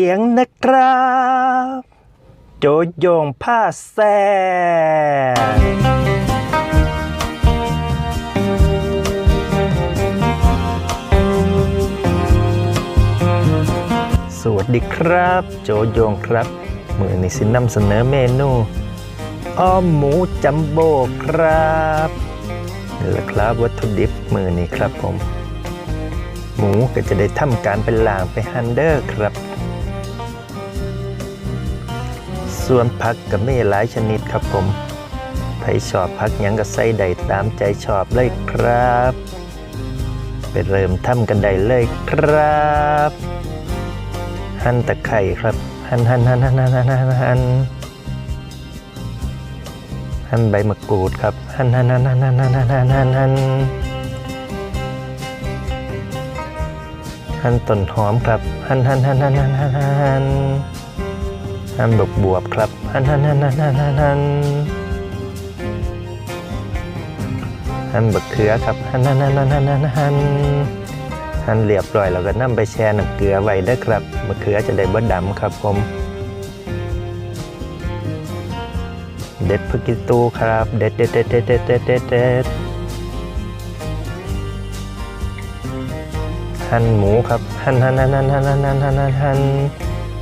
ียงนะครับ โจโยงผ้าแซ่สวัสดีครับ โจโยงครับ มือนี้สินำเสนอเมนูอ้อมหมูจัมโบ้ครับนี่แหละครับวัตถุดิบมือนี้ครับผม หมูก็จะได้ทำการเป็นล่างไปฮันเดอร์ครับ ส่วนผักก็มีหลายชนิดครับผมใครชอบผักยังก็ใส่ได้ตามใจชอบเลยครับ ไปเริ่มทำกันได้เลยครับ หั่นตะไคร่ครับหั่นหั่นหั่นหั่นหั่นหั่นหั่นหั่นหั่นใบมะกรูดครับ หั่นหั่นหั่นหั่นหั่นหั่นหั่นหั่นหั่นหั่นต้นหอมครับ หั่นหั่นหั่นหั่นหั่นหั่น หั่นบวบวบครับหันหันหันหันหันหันหันหันบักเขือครับหันหันหันหันหันหันหันหันเรียบร้อยแล้วก็นำไปแช่น้ำเกลือไว้เด้ครับมะเขือจะได้บ่ดำครับผมเด็ดพริกขี้ตูครับ เด็ดเด็ดเด็ดเด็ดเด็ดเด็ดเด็ดเด็ดหั่นหมูครับ หั่นหั่นหั่นหั่นหั่นหั่นหั่นหั่นหั่น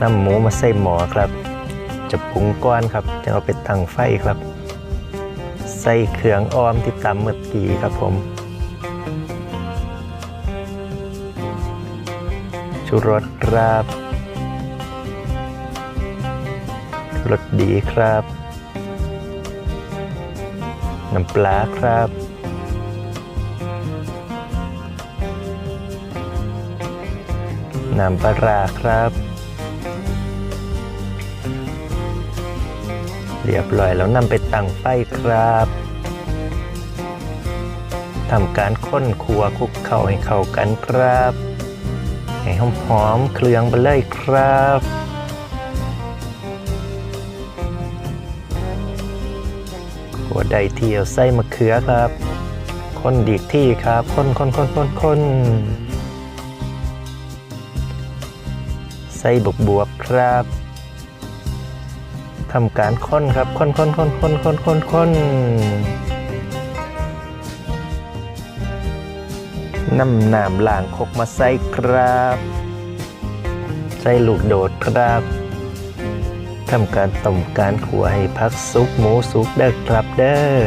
นำหมูมาใส่หม้อครับ จะปรุงก้อนครับจะเอาไปตั้งไฟครับ ใส่เครื่องอ้อมที่ตำเมื่อกี้ครับผมชูรสครับรสดีครับ น้ำปลาครับ น้ำปลาร้าครับ เรียบร้อยแล้วนำไปตั้งไฟครับทำการค้นครัวคลุกเข้าให้เข้ากันครับ ให้หอมๆเครื่องไปเลยครับหัวใดเที่ยวไส้มะเขือครับ คนดีกที่ครับ คนคนคนคนคนไส้บวบบวบครับ ทำการค้นครับค้นค้นค้นค้นค้นค้นค้นน้ำน้ำล่างคกมาใส่ครับ ใส่ลูกโดดครับทำการต้มการขัวให้พักซุปหมูสุกเด้อครับเด้อ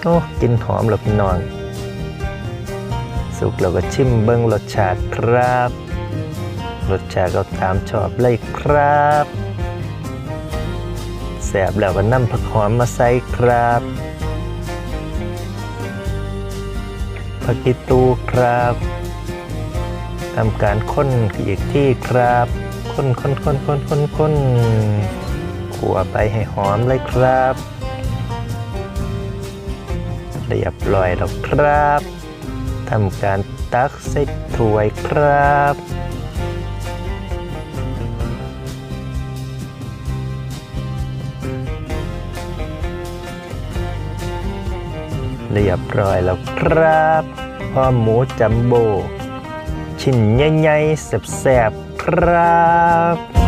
โอ้กินหอมหลบนอน สุกเราก็ชิมเบิ้งรสชาติครับ รสชาติก็ตามชอบเลยครับ สบแล้วก็นำผักหอมมาใส่ครับผักกีตูครับทำการค้นอีกที่ครับค้นค้นค้นค้นค้นค้นขัวไปให้หอมเลยครับเรียบร้อยแล้วครับทำการตักใส่ถ้วยครับ เรียบร้อยแล้วครับพอหมูจัมโบ ชิ้นใหญ่ๆแซ่บๆครับ